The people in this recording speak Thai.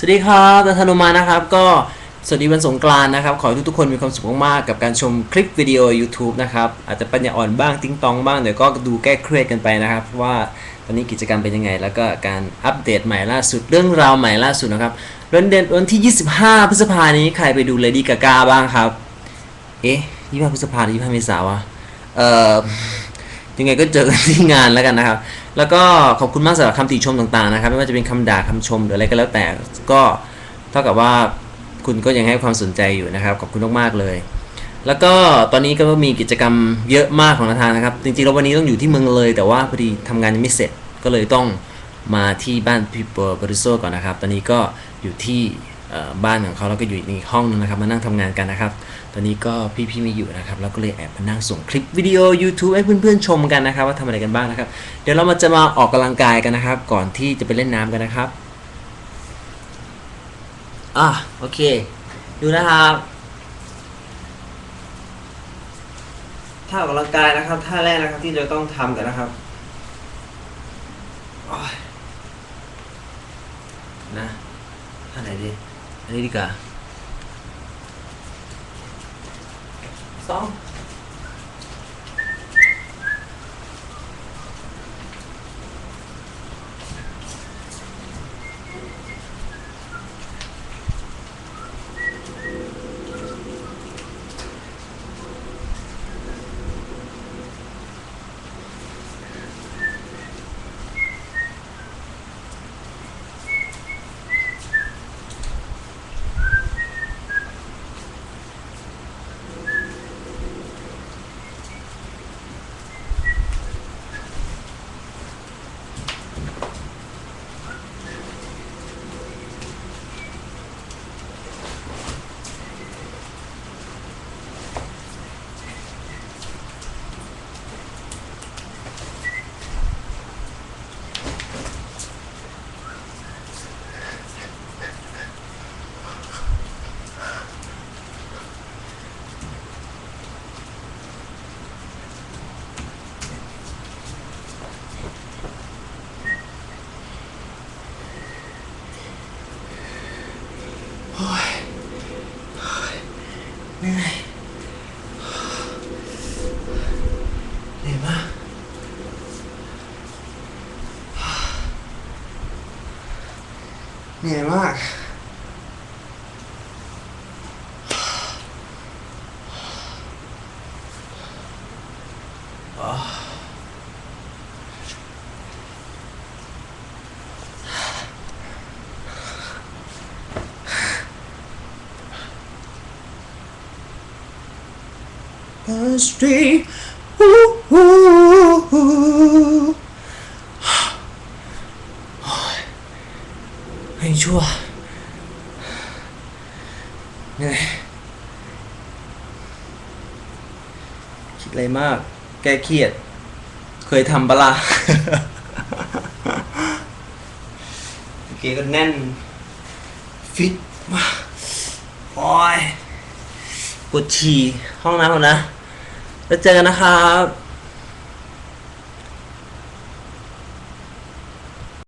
สวัสดีครับดันธนุมานะครับ ก็สวัสดีวันสงกรานนะครับ ขอให้ทุกๆคนมีความสุขมากๆกับการชมคลิปวิดีโอ YouTube นะครับ อาจจะปัญญาอ่อนบ้างติ้งตองบ้าง เดี๋ยวก็ดูแก้เครียดกันไปนะครับเพราะว่าตอนนี้กิจกรรมเป็นยังไง แล้วก็การอัปเดตใหม่ล่าสุดเรื่องราวใหม่ล่าสุดนะครับวันเดือนวันที่ 25 พฤษภานี้ใครไปดู Lady Gaga บ้างครับ เอ๊ะ25พฤษภาหรือ25เมษาวะเอ่อยังไงก็เจอกันที่งานแล้วกันนะครับ แล้วก็ขอบคุณมากสำหรับคำติชมต่างๆนะครับไม่ว่าจะเป็นคำด่าคำชมหรืออะไรก็แล้วแต่ก็เท่ากับว่าคุณก็ยังให้ความสนใจอยู่นะครับขอบคุณมากๆเลย แล้วก็ตอนนี้ก็มีกิจกรรมเยอะมากของนาธานนะครับ จริงๆแล้ววันนี้ต้องอยู่ที่เมืองเลย แต่ว่าพอดีทำงานยังไม่เสร็จก็เลยต้องมาที่บ้านพี่เปอร์บริโซก่อนนะครับ ตอนนี้ก็อยู่ที่ บ้านของเขาแล้วก็อยู่ในห้องนึงนะครับ มานั่งทำงานกันนะครับ ตอนนี้ก็พี่ๆไม่อยู่นะครับ แล้วก็เลยแอบมานั่งส่งคลิปวิดีโอ YouTube ให้เพื่อนๆชมกันนะครับ ว่าทำอะไรกันบ้างนะครับ เดี๋ยวเรามาจะมาออกกำลังกายกันนะครับ ก่อนที่จะไปเล่นน้ำกันนะครับอะโอเค ดูนะครับท่าออกกำลังกายนะครับท่าแรกนะครับที่เราต้องทำกันนะครับนะท่าไหนดี อันนี้ เหนื่อยเหนื่อยมากเหนื่อยมากอ๋อ street. Ooh, ooh, ooh. ไม่ชั่วเหนื่อยคิดอะไรมาก แก้เครียด เคยทำปะล่ะโอเคก็แน่น ฟิตมากโอ้ยปวดฉี่ห้องน้ำก่อนนะ แล้วเจอกันนะครับ